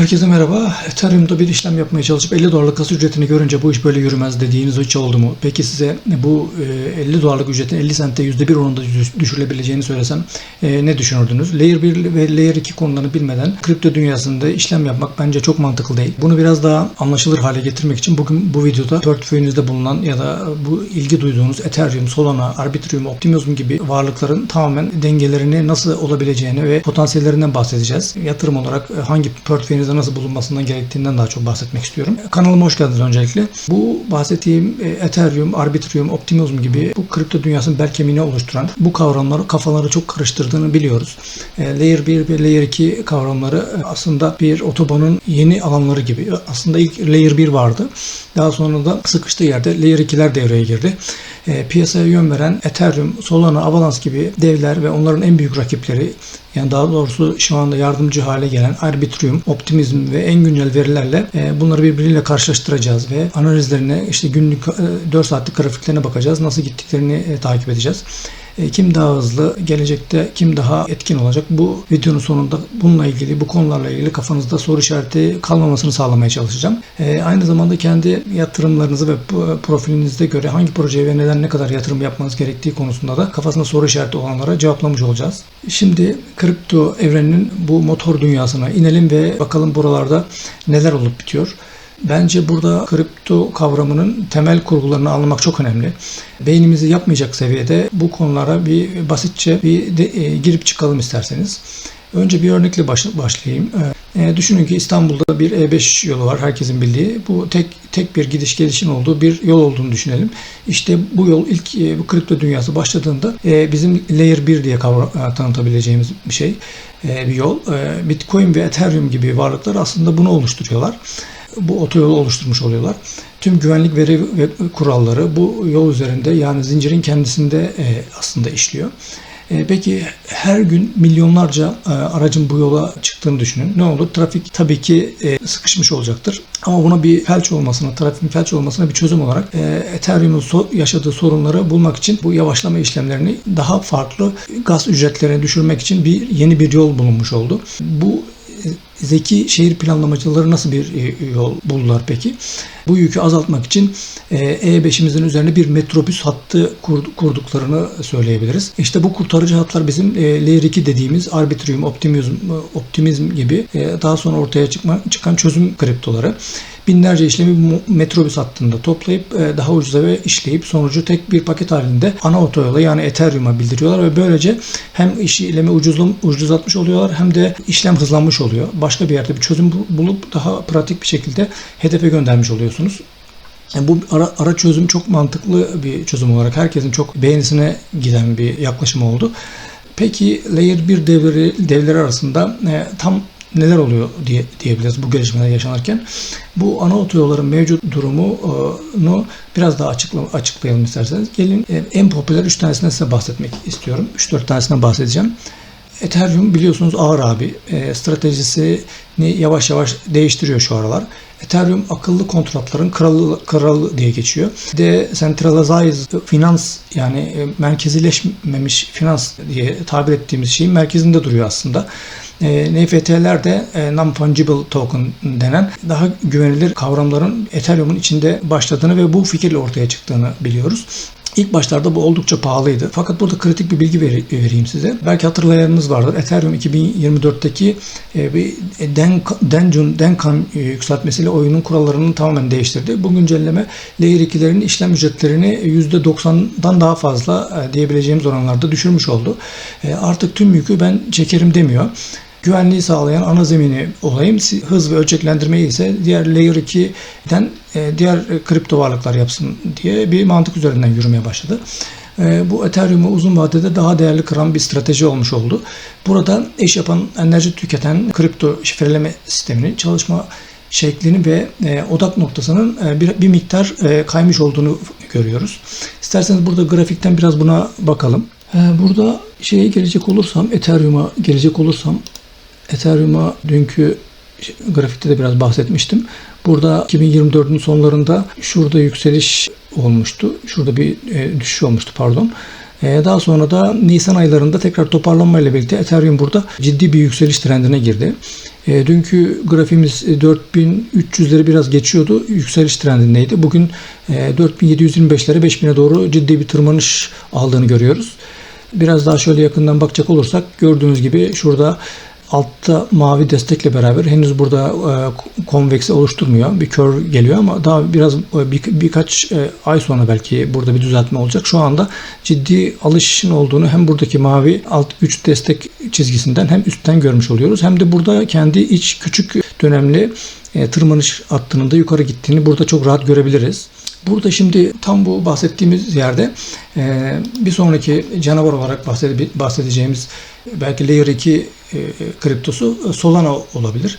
Herkese merhaba. Ethereum'da bir işlem yapmaya çalışıp 50 dolarlık kasa ücretini görünce bu iş böyle yürümez dediğiniz hiç oldu mu? Peki size bu e, 50 dolarlık ücretin 50 sente %1 oranında düş- düşürülebileceğini söylesem e, ne düşünürdünüz? Layer 1 ve Layer 2 konularını bilmeden kripto dünyasında işlem yapmak bence çok mantıklı değil. Bunu biraz daha anlaşılır hale getirmek için bugün bu videoda portföyünüzde bulunan ya da bu ilgi duyduğunuz Ethereum, Solana, Arbitrum, Optimism gibi varlıkların tamamen dengelerini nasıl olabileceğini ve potansiyellerinden bahsedeceğiz. Yatırım olarak e, hangi portföyünüzde nasıl bulunmasından gerektiğinden daha çok bahsetmek istiyorum. Kanalıma hoş geldiniz öncelikle. Bu bahsettiğim e, Ethereum, Arbitrum, Optimism gibi bu kripto dünyasının bel kemiğini oluşturan bu kavramları kafaları çok karıştırdığını biliyoruz. E, Layer 1 ve Layer 2 kavramları e, aslında bir otobanın yeni alanları gibi. Aslında ilk Layer 1 vardı. Daha sonra da sıkıştığı yerde Layer 2'ler devreye girdi. E, piyasaya yön veren Ethereum, Solana, Avalanche gibi devler ve onların en büyük rakipleri yani daha doğrusu şu anda yardımcı hale gelen Arbitrum, Optimism ve en güncel verilerle e, bunları birbiriyle karşılaştıracağız ve analizlerine işte günlük e, 4 saatlik grafiklerine bakacağız. Nasıl gittiklerini e, takip edeceğiz. E, Kim daha hızlı, gelecekte kim daha etkin olacak? Bu videonun sonunda bununla ilgili, bu konularla ilgili kafanızda soru işareti kalmamasını sağlamaya çalışacağım. E, Aynı zamanda kendi yatırımlarınızı ve profilinizde göre hangi projeye ve neden ne kadar yatırım yapmanız gerektiği konusunda da kafasında soru işareti olanlara cevaplamış olacağız. Şimdi kripto evreninin bu motor dünyasına inelim ve bakalım buralarda neler olup bitiyor. Bence burada kripto kavramının temel kurgularını anlamak çok önemli. Beynimizi yapmayacak seviyede bu konulara bir basitçe bir de, e, girip çıkalım isterseniz. Önce bir örnekle baş- başlayayım. E, düşünün ki İstanbul'da bir E5 yolu var herkesin bildiği. Bu tek tek bir gidiş gelişin olduğu bir yol olduğunu düşünelim. İşte bu yol ilk e, bu kripto dünyası başladığında e, bizim Layer 1 diye kavra- e, tanıtabileceğimiz bir şey, e, bir yol. E, Bitcoin ve Ethereum gibi varlıklar aslında bunu oluşturuyorlar bu otoyolu oluşturmuş oluyorlar. Tüm güvenlik veri ve kuralları bu yol üzerinde yani zincirin kendisinde e, aslında işliyor. E, Peki her gün milyonlarca e, aracın bu yola çıktığını düşünün. Ne olur? Trafik tabii ki sıkışmış olacaktır. Ama buna bir felç olmasına, trafiğin felç olmasına bir çözüm olarak Ethereum'un yaşadığı sorunları bulmak için bu yavaşlama işlemlerini daha farklı gaz ücretlerini düşürmek için bir yeni bir yol bulunmuş oldu. Bu zeki şehir planlamacıları nasıl bir e, yol buldular peki? Bu yükü azaltmak için e, E5'imizin üzerine bir metrobüs hattı kur- kurduklarını söyleyebiliriz. İşte bu kurtarıcı hatlar bizim e, Layer 2 dediğimiz Arbitrum, Optimism, Optimizm gibi e, daha sonra ortaya çıkma, çıkan çözüm kriptoları. Binlerce işlemi metrobüs hattında toplayıp e, daha ucuza ve işleyip sonucu tek bir paket halinde ana otoyola yani Ethereum'a bildiriyorlar ve böylece hem işlemi ucuzlatmış oluyorlar hem de işlem hızlanmış oluyor. Başka bir yerde bir çözüm bul- bulup daha pratik bir şekilde hedefe göndermiş oluyorsunuz. Yani bu ara, ara çözüm çok mantıklı bir çözüm olarak herkesin çok beğenisine giden bir yaklaşım oldu. Peki Layer 1 devleri, devleri arasında e, tam neler oluyor diye diyebiliriz bu gelişmeler yaşanırken. Bu ana otoyolların mevcut durumunu biraz daha açıkla, açıklayalım isterseniz. Gelin e, en popüler 3 tanesinden size bahsetmek istiyorum. 3-4 tanesinden bahsedeceğim. Ethereum biliyorsunuz ağır abi. E, stratejisini yavaş yavaş değiştiriyor şu aralar. Ethereum akıllı kontratların kralı, kralı diye geçiyor. Decentralized finans yani e, merkezileşmemiş finans diye tabir ettiğimiz şeyin merkezinde duruyor aslında. E, NFT'ler de e, non-fungible token denen daha güvenilir kavramların Ethereum'un içinde başladığını ve bu fikirle ortaya çıktığını biliyoruz. İlk başlarda bu oldukça pahalıydı. Fakat burada kritik bir bilgi vereyim size. Belki hatırlayanınız vardır. Ethereum 2024'teki e, bir Den, Denjun, Denkan e, yükseltmesiyle oyunun kurallarını tamamen değiştirdi. Bu güncelleme Layer 2'lerin işlem ücretlerini %90'dan daha fazla e, diyebileceğimiz oranlarda düşürmüş oldu. E, Artık tüm yükü ben çekerim demiyor. Güvenliği sağlayan ana zemini olayım. Hız ve ölçeklendirmeyi ise diğer Layer 2'den e, diğer e, kripto varlıklar yapsın diye bir mantık üzerinden yürümeye başladı. E, Bu Ethereum'u uzun vadede daha değerli kıran bir strateji olmuş oldu. Burada eş yapan enerji tüketen kripto şifreleme sisteminin çalışma şeklini ve e, odak noktasının e, bir, bir miktar e, kaymış olduğunu görüyoruz. İsterseniz burada grafikten biraz buna bakalım. E, burada şeye gelecek olursam, Ethereum'a gelecek olursam, Ethereum'a dünkü grafikte de biraz bahsetmiştim. Burada 2024'ün sonlarında şurada yükseliş olmuştu. Şurada bir e, düşüş olmuştu pardon. E, daha sonra da Nisan aylarında tekrar toparlanmayla birlikte Ethereum burada ciddi bir yükseliş trendine girdi. E, dünkü grafiğimiz e, 4300'leri biraz geçiyordu. Yükseliş trendindeydi. Bugün e, 4725'lere 5000'e doğru ciddi bir tırmanış aldığını görüyoruz. Biraz daha şöyle yakından bakacak olursak gördüğünüz gibi şurada altta mavi destekle beraber henüz burada e, konveksi oluşturmuyor. Bir kör geliyor ama daha biraz e, bir, birkaç e, ay sonra belki burada bir düzeltme olacak. Şu anda ciddi alışın olduğunu hem buradaki mavi alt 3 destek çizgisinden hem üstten görmüş oluyoruz. Hem de burada kendi iç küçük dönemli e, tırmanış hattının da yukarı gittiğini burada çok rahat görebiliriz. Burada şimdi tam bu bahsettiğimiz yerde e, bir sonraki canavar olarak bahsede- bahsedeceğimiz belki Layer 2 e, kriptosu e, Solana olabilir.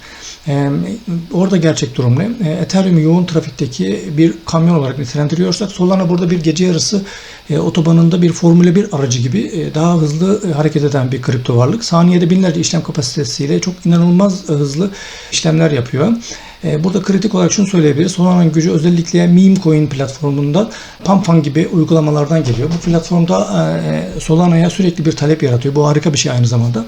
Orada gerçek durum ne? E, Ethereum yoğun trafikteki bir kamyon olarak nitelendiriyorsak Solana burada bir gece yarısı otobanında bir Formula 1 aracı gibi daha hızlı hareket eden bir kripto varlık. Saniyede binlerce işlem kapasitesiyle çok inanılmaz hızlı işlemler yapıyor. E, Burada kritik olarak şunu söyleyebiliriz. Solana'nın gücü özellikle meme coin platformunda Pampan gibi uygulamalardan geliyor. Bu platformda e, Solana'ya sürekli bir talep yaratıyor. Bu harika bir şey aynı zamanda.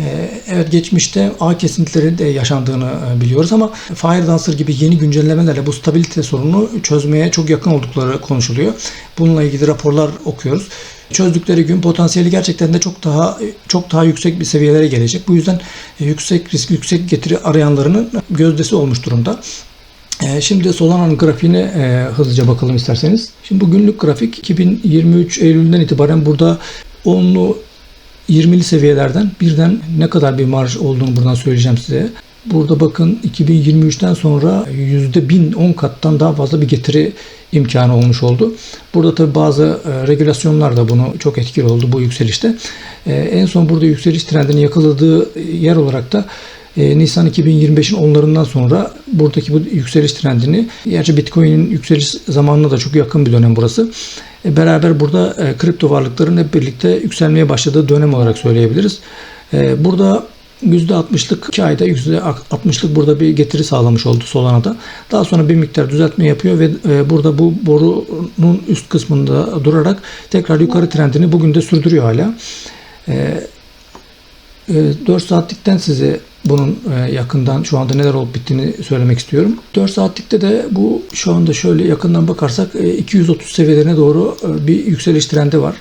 E, Evet geçmişte ağ kesintileri de yaşandığını e, biliyoruz ama Fire Dancer gibi yeni güncellemelerle bu stabilite sorununu çözmeye çok yakın oldukları konuşuluyor. Bununla ilgili raporlar okuyoruz. Çözdükleri gün potansiyeli gerçekten de çok daha çok daha yüksek bir seviyelere gelecek. Bu yüzden e, yüksek risk, yüksek getiri arayanlarının gözdesi olmuş durumda. E, Şimdi Solana'nın grafiğine e, hızlıca bakalım isterseniz. Şimdi bu günlük grafik 2023 Eylül'den itibaren burada 10'lu 20'li seviyelerden birden ne kadar bir marj olduğunu buradan söyleyeceğim size. Burada bakın 2023'ten sonra %1000 10 kattan daha fazla bir getiri imkanı olmuş oldu. Burada tabi bazı e, regülasyonlar da bunu çok etkili oldu bu yükselişte. E, en son burada yükseliş trendini yakaladığı yer olarak da e, Nisan 2025'in onlarından sonra buradaki bu yükseliş trendini, gerçi Bitcoin'in yükseliş zamanına da çok yakın bir dönem burası. Beraber burada kripto varlıkların hep birlikte yükselmeye başladığı dönem olarak söyleyebiliriz. Burada %60'lık 2 ayda %60'lık burada bir getiri sağlamış oldu Solana'da. Daha sonra bir miktar düzeltme yapıyor ve e, burada bu borunun üst kısmında durarak tekrar yukarı trendini bugün de sürdürüyor hala. E, 4 saatlikten size bunun e, yakından şu anda neler olup bittiğini söylemek istiyorum. 4 saatlikte de bu şu anda şöyle yakından bakarsak e, 230 seviyelerine doğru e, bir yükseliş trendi var.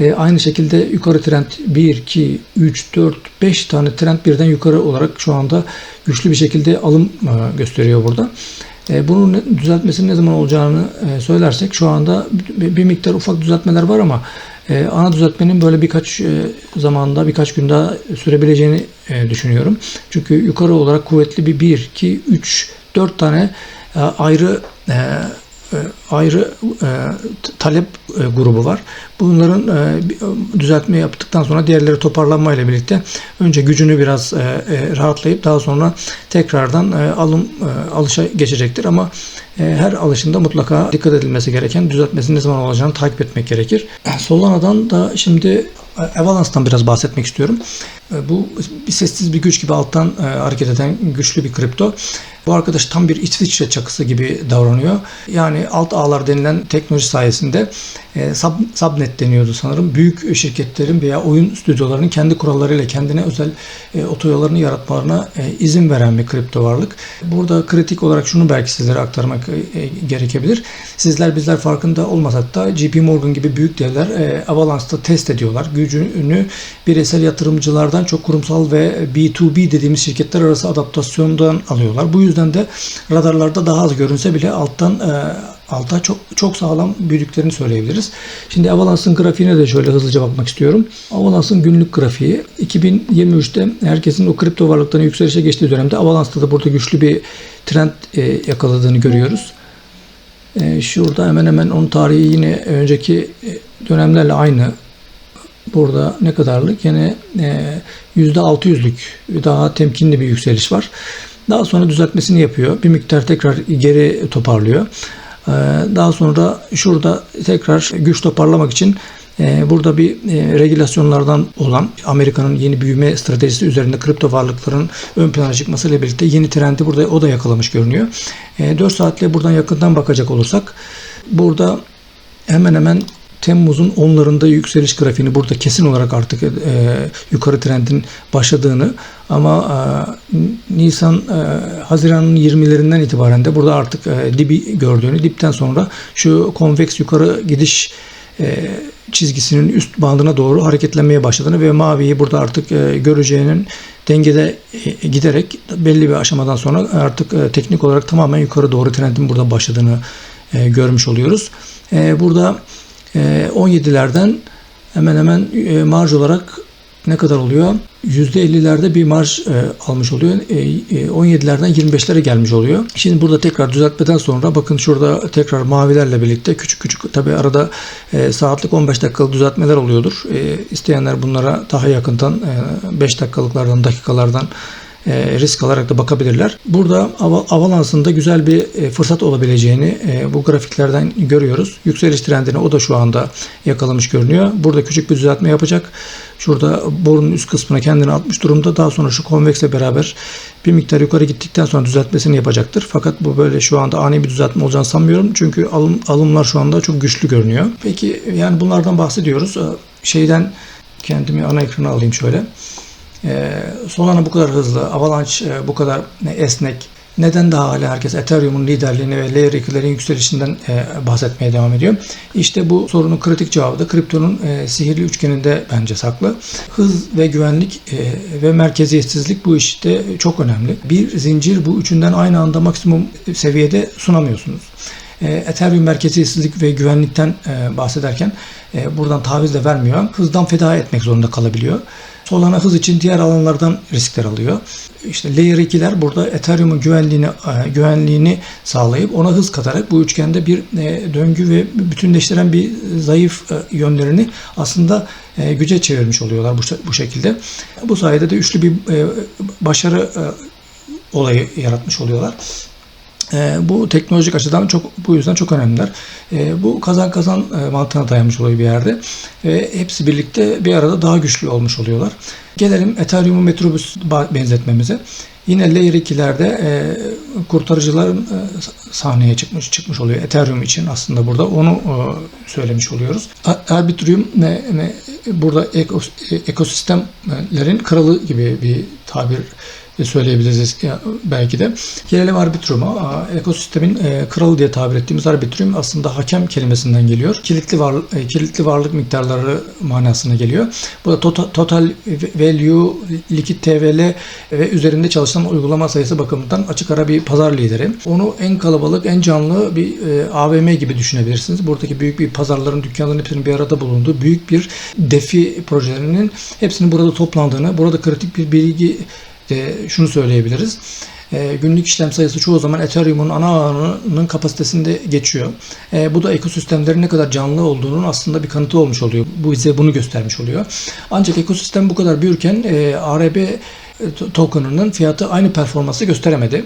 E, Aynı şekilde yukarı trend 1, 2, 3, 4, 5 tane trend birden yukarı olarak şu anda güçlü bir şekilde alım e, gösteriyor burada. E, Bunun düzeltmesinin ne zaman olacağını e, söylersek şu anda bir miktar ufak düzeltmeler var ama e, ana düzeltmenin böyle birkaç zamanda birkaç gün daha sürebileceğini düşünüyorum. Çünkü yukarı olarak kuvvetli bir 1, 2, 3, 4 tane ayrı ayrı e, talep e, grubu var. Bunların e, e, düzeltme yaptıktan sonra diğerleri toparlanmayla birlikte önce gücünü biraz e, e, rahatlayıp daha sonra tekrardan e, alım e, alışa geçecektir ama e, her alışında mutlaka dikkat edilmesi gereken düzeltmesinin ne zaman olacağını takip etmek gerekir. Solana'dan da şimdi e, Avalanche'tan biraz bahsetmek istiyorum. E, Bu bir sessiz bir güç gibi alttan e, hareket eden güçlü bir kripto. Bu arkadaş tam bir İsviçre çakısı gibi davranıyor. Yani alt ağlar denilen teknoloji sayesinde e, sub, subnet deniyordu sanırım. Büyük şirketlerin veya oyun stüdyolarının kendi kurallarıyla kendine özel e, otoyollarını yaratmalarına e, izin veren bir kripto varlık. Burada kritik olarak şunu belki sizlere aktarmak e, e, gerekebilir. Sizler bizler farkında olmasak da JP Morgan gibi büyük devler e, Avalanche'da test ediyorlar. Gücünü bireysel yatırımcılardan çok kurumsal ve B2B dediğimiz şirketler arası adaptasyondan alıyorlar. Bu yüzden de radarlarda daha az görünse bile alttan e, alta çok çok sağlam büyüdüklerini söyleyebiliriz. Şimdi Avalanche'ın grafiğine de şöyle hızlıca bakmak istiyorum. Avalanche'ın günlük grafiği 2023'te herkesin o kripto varlıklarının yükselişe geçtiği dönemde Avalanche'da da burada güçlü bir trend e, yakaladığını görüyoruz. E, şurada hemen hemen onun tarihi yine önceki e, dönemlerle aynı. Burada ne kadarlık? Yine e, %600'lük daha temkinli bir yükseliş var. Daha sonra düzeltmesini yapıyor. Bir miktar tekrar geri toparlıyor. E, Daha sonra şurada tekrar güç toparlamak için e, burada bir e, regülasyonlardan olan Amerika'nın yeni büyüme stratejisi üzerinde kripto varlıkların ön plana çıkmasıyla birlikte yeni trendi burada o da yakalamış görünüyor. E, 4 saatle buradan yakından bakacak olursak burada hemen hemen Temmuz'un onlarında yükseliş grafiğini burada kesin olarak artık e, yukarı trendin başladığını ama e, Nisan e, Haziran'ın 20'lerinden itibaren de burada artık e, dibi gördüğünü dipten sonra şu konveks yukarı gidiş e, çizgisinin üst bandına doğru hareketlenmeye başladığını ve maviyi burada artık e, göreceğinin dengede e, giderek belli bir aşamadan sonra artık e, teknik olarak tamamen yukarı doğru trendin burada başladığını e, görmüş oluyoruz. E, burada e, 17'lerden hemen hemen e, marj olarak ne kadar oluyor? %50'lerde bir marj e, almış oluyor. E, e, 17'lerden 25'lere gelmiş oluyor. Şimdi burada tekrar düzeltmeden sonra bakın şurada tekrar mavilerle birlikte küçük küçük tabi arada saatlik 15 dakikalık düzeltmeler oluyordur. İsteyenler bunlara daha yakından e, 5 dakikalıklardan dakikalardan e, risk alarak da bakabilirler. Burada Ava- Avalanche'ın güzel bir e, fırsat olabileceğini e, bu grafiklerden görüyoruz. Yükseliş trendini o da şu anda yakalamış görünüyor. Burada küçük bir düzeltme yapacak. Şurada borunun üst kısmına kendini atmış durumda. Daha sonra şu konveksle beraber bir miktar yukarı gittikten sonra düzeltmesini yapacaktır. Fakat bu böyle şu anda ani bir düzeltme olacağını sanmıyorum. Çünkü alım, alımlar şu anda çok güçlü görünüyor. Peki yani bunlardan bahsediyoruz. Ee, Şeyden kendimi ana ekrana alayım şöyle. Ee, Solana bu kadar hızlı, Avalanche e, bu kadar esnek. Neden daha hala herkes Ethereum'un liderliğini ve Layer 2'lerin yükselişinden e, bahsetmeye devam ediyor? İşte bu sorunun kritik cevabı da kriptonun e, sihirli üçgeninde bence saklı. Hız ve güvenlik e, ve merkeziyetsizlik bu işte çok önemli. Bir zincir bu üçünden aynı anda maksimum seviyede sunamıyorsunuz. E, Ethereum merkeziyetsizlik ve güvenlikten e, bahsederken e, buradan taviz de vermiyor. Hızdan feda etmek zorunda kalabiliyor. Solana hız için diğer alanlardan riskler alıyor. İşte Layer 2'ler burada Ethereum'un güvenliğini e, güvenliğini sağlayıp ona hız katarak bu üçgende bir e, döngü ve bütünleştiren bir zayıf e, yönlerini aslında güce çevirmiş oluyorlar bu, bu şekilde. Bu sayede de üçlü bir başarı olayı yaratmış oluyorlar. E, bu teknolojik açıdan çok bu yüzden çok önemliler. E, bu kazan kazan e, mantığına dayanmış oluyor bir yerde. Ve hepsi birlikte bir arada daha güçlü olmuş oluyorlar. Gelelim Ethereum'un Metrobüs benzetmemize. Yine Layer 2'lerde e, kurtarıcıların e, sahneye çıkmış çıkmış oluyor Ethereum için aslında burada onu e, söylemiş oluyoruz. Arbitrium ne, ne burada ekos- e, ekosistemlerin kralı gibi bir tabir söyleyebiliriz belki de. Gelelim Arbitrum'a. Ekosistemin e, kralı diye tabir ettiğimiz Arbitrum aslında hakem kelimesinden geliyor. Kilitli var e, kilitli varlık miktarları manasına geliyor. Bu da total, total value, likit TVL ve üzerinde çalışan uygulama sayısı bakımından açık ara bir pazar lideri. Onu en kalabalık, en canlı bir e, AVM gibi düşünebilirsiniz. Buradaki büyük bir pazarların, dükkanların hepsinin bir arada bulunduğu büyük bir defi projelerinin hepsinin burada toplandığını, burada kritik bir bilgi de şunu söyleyebiliriz. E, günlük işlem sayısı çoğu zaman Ethereum'un ana ağının kapasitesinde geçiyor. E, bu da ekosistemlerin ne kadar canlı olduğunun aslında bir kanıtı olmuş oluyor. Bu bize bunu göstermiş oluyor. Ancak ekosistem bu kadar büyürken e, ARB token'ının fiyatı aynı performansı gösteremedi.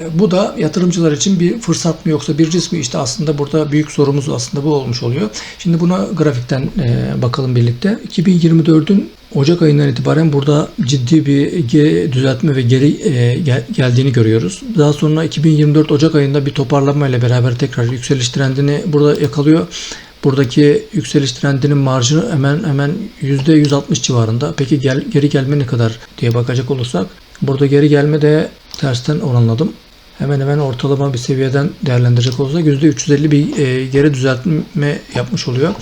E, Bu da yatırımcılar için bir fırsat mı yoksa bir risk mi? İşte aslında burada büyük sorumuz aslında bu olmuş oluyor. Şimdi buna grafikten e, bakalım birlikte. 2024'ün Ocak ayından itibaren burada ciddi bir düzeltme ve geri e, gel- geldiğini görüyoruz. Daha sonra 2024 Ocak ayında bir toparlanma ile beraber tekrar yükseliş trendini burada yakalıyor. Buradaki yükseliş trendinin marjı hemen hemen %160 civarında. Peki gel, geri gelme ne kadar diye bakacak olursak burada geri gelme de tersten oranladım. Hemen hemen ortalama bir seviyeden değerlendirecek olursak %350 bir e, geri düzeltme yapmış oluyor.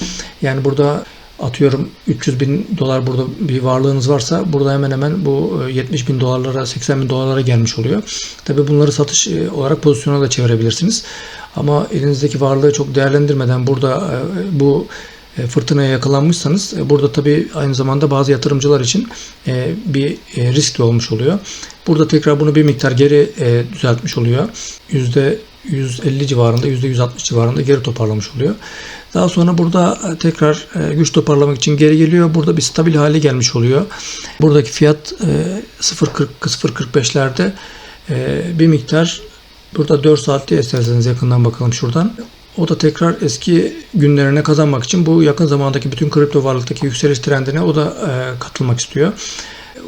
Yani burada atıyorum 300 bin dolar burada bir varlığınız varsa burada hemen hemen bu e, 70 bin dolarlara 80 bin dolarlara gelmiş oluyor. Tabi bunları satış e, olarak pozisyona da çevirebilirsiniz. Ama elinizdeki varlığı çok değerlendirmeden burada e, bu e, fırtınaya yakalanmışsanız e, burada tabi aynı zamanda bazı yatırımcılar için e, bir e, risk de olmuş oluyor. Burada tekrar bunu bir miktar geri e, düzeltmiş oluyor. %150 civarında, %160 civarında geri toparlamış oluyor. Daha sonra burada e, tekrar e, güç toparlamak için geri geliyor. Burada bir stabil hale gelmiş oluyor. Buradaki fiyat e, 0.40 0.45'lerde e, bir miktar burada 4 saatte isterseniz yakından bakalım şuradan. O da tekrar eski günlerine kazanmak için bu yakın zamandaki bütün kripto varlıktaki yükseliş trendine o da katılmak istiyor.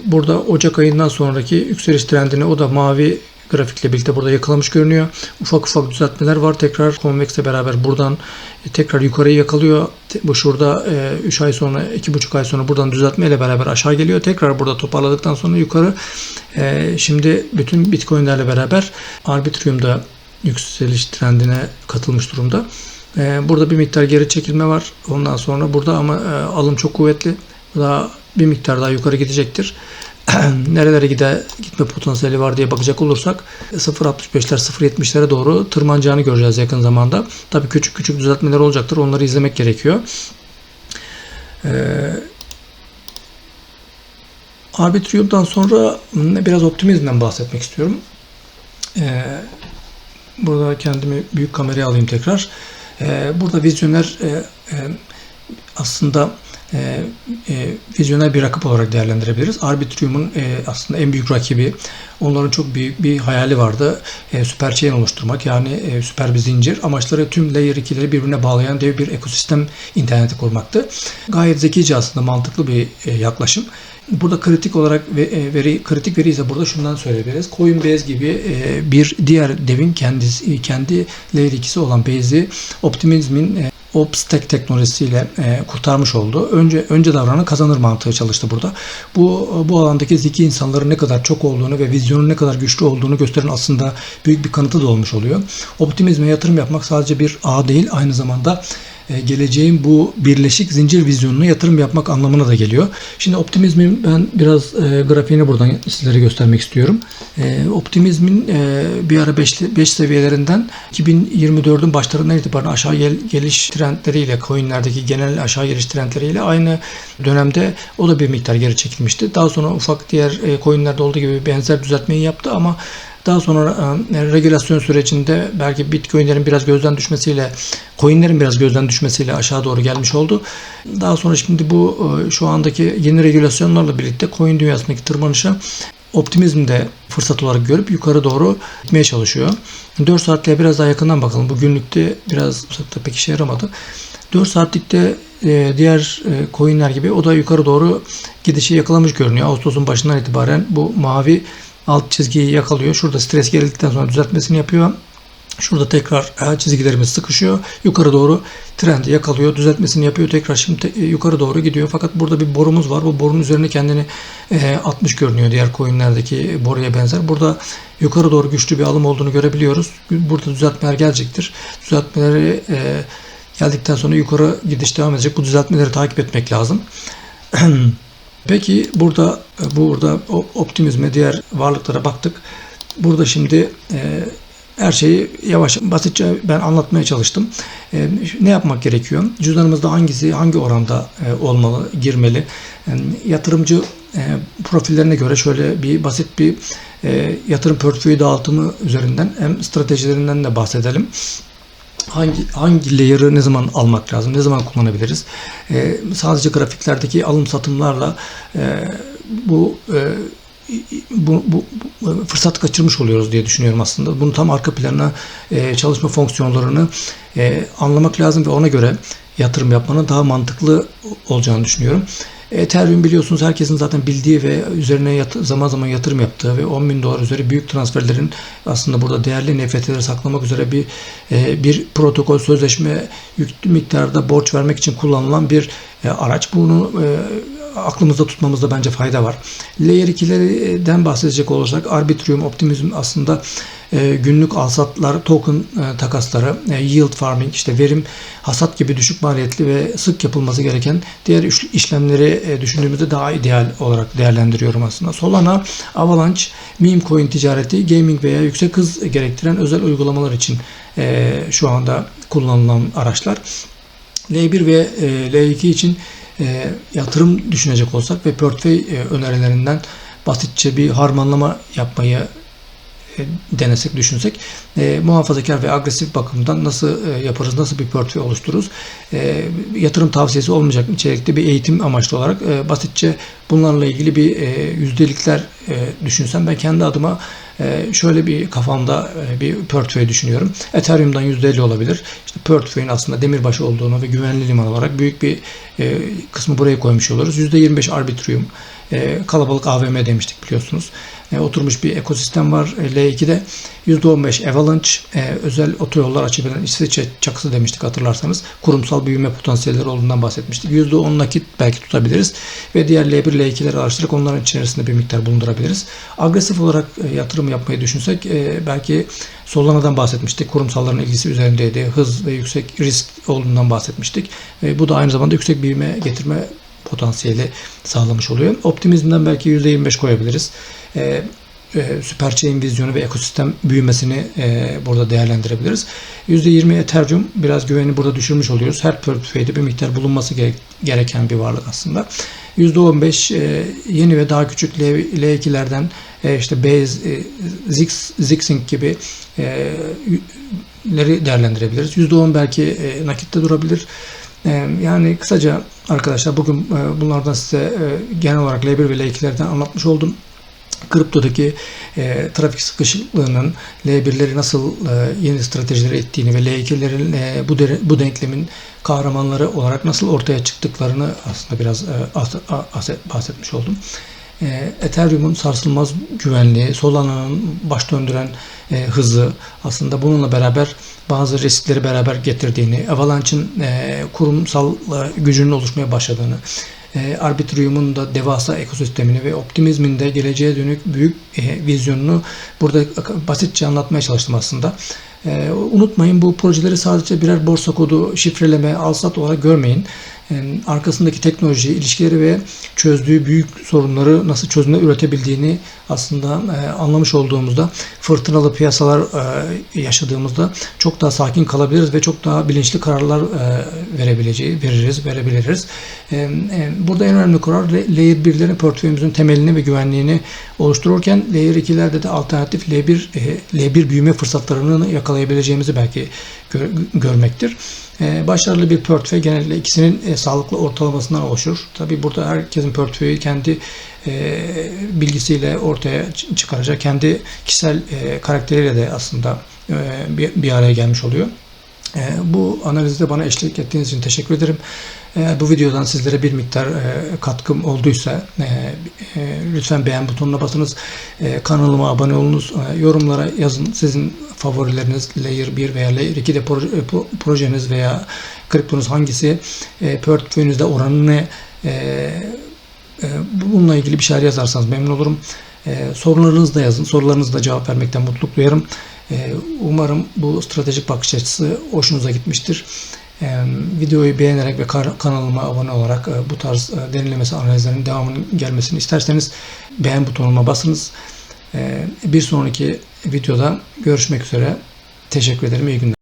Burada Ocak ayından sonraki yükseliş trendini o da mavi grafikle birlikte burada yakalamış görünüyor. Ufak ufak düzeltmeler var. Tekrar Convex'le beraber buradan e, tekrar yukarıyı yakalıyor. Bu şurada 3 ay sonra, 2,5 ay sonra buradan düzeltme ile beraber aşağı geliyor. Tekrar burada toparladıktan sonra yukarı. E, şimdi bütün Bitcoin'lerle beraber Arbitrium'da yükseliş trendine katılmış durumda. E, burada bir miktar geri çekilme var. Ondan sonra burada ama e, alım çok kuvvetli. Daha bir miktar daha yukarı gidecektir. nerelere gide, gitme potansiyeli var diye bakacak olursak 0.65'ler 0.70'lere doğru tırmanacağını göreceğiz yakın zamanda. Tabii küçük küçük düzeltmeler olacaktır. Onları izlemek gerekiyor. Ee, Arbitrium'dan sonra biraz optimizmden bahsetmek istiyorum. Ee, burada kendimi büyük kameraya alayım tekrar. Ee, burada vizyoner e, e, aslında e, e, vizyoner bir rakip olarak değerlendirebiliriz. Arbitrium'un e, aslında en büyük rakibi. Onların çok büyük bir hayali vardı. E, süper chain oluşturmak yani e, süper bir zincir. Amaçları tüm layer 2'leri birbirine bağlayan dev bir ekosistem interneti kurmaktı. Gayet zekice aslında mantıklı bir e, yaklaşım. Burada kritik olarak e, veri kritik veri ise burada şundan söyleyebiliriz. Coinbase gibi e, bir diğer devin kendisi kendi layer 2'si olan Base'i Optimism'in OpenStack teknolojisiyle e, kurtarmış oldu. Önce önce davranan kazanır mantığı çalıştı burada. Bu bu alandaki zeki insanların ne kadar çok olduğunu ve vizyonun ne kadar güçlü olduğunu gösteren aslında büyük bir kanıtı da olmuş oluyor. Optimizme yatırım yapmak sadece bir ağ değil, aynı zamanda geleceğin bu birleşik zincir vizyonuna yatırım yapmak anlamına da geliyor. Şimdi optimizmin ben biraz e, grafiğini buradan sizlere göstermek istiyorum. E, optimizmin e, bir ara 5 seviyelerinden 2024'ün başlarından itibaren aşağı gel, geliş trendleriyle coinlerdeki genel aşağı geliş trendleriyle aynı dönemde o da bir miktar geri çekilmişti. Daha sonra ufak diğer e, coinlerde olduğu gibi benzer düzeltmeyi yaptı ama daha sonra e, regülasyon sürecinde belki Bitcoin'lerin biraz gözden düşmesiyle, coin'lerin biraz gözden düşmesiyle aşağı doğru gelmiş oldu. Daha sonra şimdi bu e, şu andaki yeni regülasyonlarla birlikte coin dünyasındaki tırmanışa optimizm de fırsat olarak görüp yukarı doğru gitmeye çalışıyor. 4 saatliğe biraz daha yakından bakalım. Bu günlükte biraz da pek işe yaramadı. 4 saatlikte e, diğer e, coinler gibi o da yukarı doğru gidişi yakalamış görünüyor. Ağustos'un başından itibaren bu mavi alt çizgiyi yakalıyor. Şurada stres gerildikten sonra düzeltmesini yapıyor. Şurada tekrar çizgilerimiz sıkışıyor. Yukarı doğru trendi yakalıyor. Düzeltmesini yapıyor. Tekrar şimdi e, yukarı doğru gidiyor. Fakat burada bir borumuz var. Bu borun üzerine kendini e, atmış görünüyor. Diğer coinlerdeki boruya benzer. Burada yukarı doğru güçlü bir alım olduğunu görebiliyoruz. Burada düzeltmeler gelecektir. Düzeltmeleri e, geldikten sonra yukarı gidiş devam edecek. Bu düzeltmeleri takip etmek lazım. Peki burada burada optimizme diğer varlıklara baktık. Burada şimdi e, her şeyi yavaş basitçe ben anlatmaya çalıştım. E, ne yapmak gerekiyor? Cüzdanımızda hangisi hangi oranda e, olmalı, girmeli? Yani yatırımcı e, profillerine göre şöyle bir basit bir e, yatırım portföyü dağıtımı üzerinden hem stratejilerinden de bahsedelim hangi hangi layer'ı ne zaman almak lazım, ne zaman kullanabiliriz? E, sadece grafiklerdeki alım satımlarla e, bu, e, bu, bu, bu fırsat kaçırmış oluyoruz diye düşünüyorum aslında. Bunu tam arka planına e, çalışma fonksiyonlarını e, anlamak lazım ve ona göre yatırım yapmanın daha mantıklı olacağını düşünüyorum. Ethereum biliyorsunuz herkesin zaten bildiği ve üzerine yat- zaman zaman yatırım yaptığı ve 10 bin dolar üzeri büyük transferlerin aslında burada değerli NFT'leri saklamak üzere bir e, bir protokol sözleşme yüklü miktarda borç vermek için kullanılan bir e, araç. Bunu e, aklımızda tutmamızda bence fayda var. Layer 2'lerden bahsedecek olursak Arbitrium, Optimism aslında e, günlük alsatlar, token e, takasları, e, yield farming, işte verim, hasat gibi düşük maliyetli ve sık yapılması gereken diğer işlemleri e, düşündüğümüzde daha ideal olarak değerlendiriyorum aslında. Solana, Avalanche, meme coin ticareti, gaming veya yüksek hız gerektiren özel uygulamalar için e, şu anda kullanılan araçlar. L1 ve e, L2 için e, yatırım düşünecek olsak ve portföy e, önerilerinden basitçe bir harmanlama yapmayı e, denesek, düşünsek e, muhafazakar ve agresif bakımdan nasıl e, yaparız, nasıl bir portföy oluştururuz? E, yatırım tavsiyesi olmayacak içerikte bir eğitim amaçlı olarak e, basitçe bunlarla ilgili bir e, yüzdelikler e, düşünsem ben kendi adıma şöyle bir kafamda e, bir portföy düşünüyorum. Ethereum'dan %50 olabilir. İşte portföyün aslında demirbaşı olduğunu ve güvenli liman olarak büyük bir e, kısmı buraya koymuş oluruz. %25 Arbitrium, e, kalabalık AVM demiştik biliyorsunuz. E, oturmuş bir ekosistem var. E, L2'de %15 Avalanche e, özel otoyollar açabilen İsviçre çakısı demiştik hatırlarsanız. Kurumsal büyüme potansiyelleri olduğundan bahsetmiştik. %10 nakit belki tutabiliriz ve diğer L1 L2'leri araştırıp onların içerisinde bir miktar bulundurabiliriz. Agresif olarak e, yatırım yapmayı düşünsek e, belki Solana'dan bahsetmiştik. Kurumsalların ilgisi üzerindeydi. Hız ve yüksek risk olduğundan bahsetmiştik. Bu da aynı zamanda yüksek büyüme getirme potansiyeli sağlamış oluyor. Optimizmden belki %25 koyabiliriz. E, e, Superchain vizyonu ve ekosistem büyümesini e, burada değerlendirebiliriz. %20 Ethereum biraz güveni burada düşürmüş oluyoruz. Her portföyde bir miktar bulunması gerek- gereken bir varlık aslında. %15 e, yeni ve daha küçük L- L2'lerden e, işte Base, e, Zix, Zixing gibi e, leri değerlendirebiliriz. %10 belki e, nakitte durabilir. E, yani kısaca arkadaşlar bugün e, bunlardan size e, genel olarak L1 ve L2'lerden anlatmış oldum kriptodaki e, trafik sıkışıklığının L1'leri nasıl e, yeni stratejileri ettiğini ve L2'lerin e, bu dere- bu denklemin kahramanları olarak nasıl ortaya çıktıklarını aslında biraz e, bahsetmiş oldum. E, Ethereum'un sarsılmaz güvenliği, Solana'nın baş döndüren e, hızı aslında bununla beraber bazı riskleri beraber getirdiğini, Avalanche'ın e, kurumsal e, gücünün oluşmaya başladığını, e, Arbitrium'un da devasa ekosistemini ve optimizmin de geleceğe dönük büyük e, vizyonunu burada basitçe anlatmaya çalıştım aslında. E, unutmayın bu projeleri sadece birer borsa kodu, şifreleme, alsat olarak görmeyin. E, arkasındaki teknoloji, ilişkileri ve çözdüğü büyük sorunları nasıl çözümler üretebildiğini aslında e, anlamış olduğumuzda fırtınalı piyasalar e, yaşadığımızda çok daha sakin kalabiliriz ve çok daha bilinçli kararlar e, verebileceği veririz, verebiliriz. E, e, burada en önemli karar Layer 1'lerin portföyümüzün temelini ve güvenliğini oluştururken Layer 2'lerde de alternatif L1 e, L1 büyüme fırsatlarını yakalayabileceğimizi belki gör- görmektir. E, başarılı bir portföy genellikle ikisinin e, sağlıklı ortalamasından oluşur. Tabi burada herkesin portföyü kendi e, bilgisiyle ortaya çıkaracak, kendi kişisel e, karakteriyle de aslında bir araya gelmiş oluyor. E, bu analizde bana eşlik ettiğiniz için teşekkür ederim. Eğer bu videodan sizlere bir miktar e, katkım olduysa e, e, lütfen beğen butonuna basınız. Kanalıma abone olunuz. Yorumlara yazın sizin favorileriniz Layer 1 veya Layer 2 de proje, pro- projeniz veya kriptonuz hangisi? Portföyünüzde oranı ne? Bununla ilgili bir şeyler yazarsanız memnun olurum. Sorularınızı da yazın. Sorularınızı da cevap vermekten mutluluk duyarım. E, umarım bu stratejik bakış açısı hoşunuza gitmiştir. E, videoyu beğenerek ve kanalıma abone olarak e, bu tarz e, derinlemesi analizlerin devamının gelmesini isterseniz beğen butonuna basınız. E, bir sonraki videoda görüşmek üzere. Teşekkür ederim. İyi günler.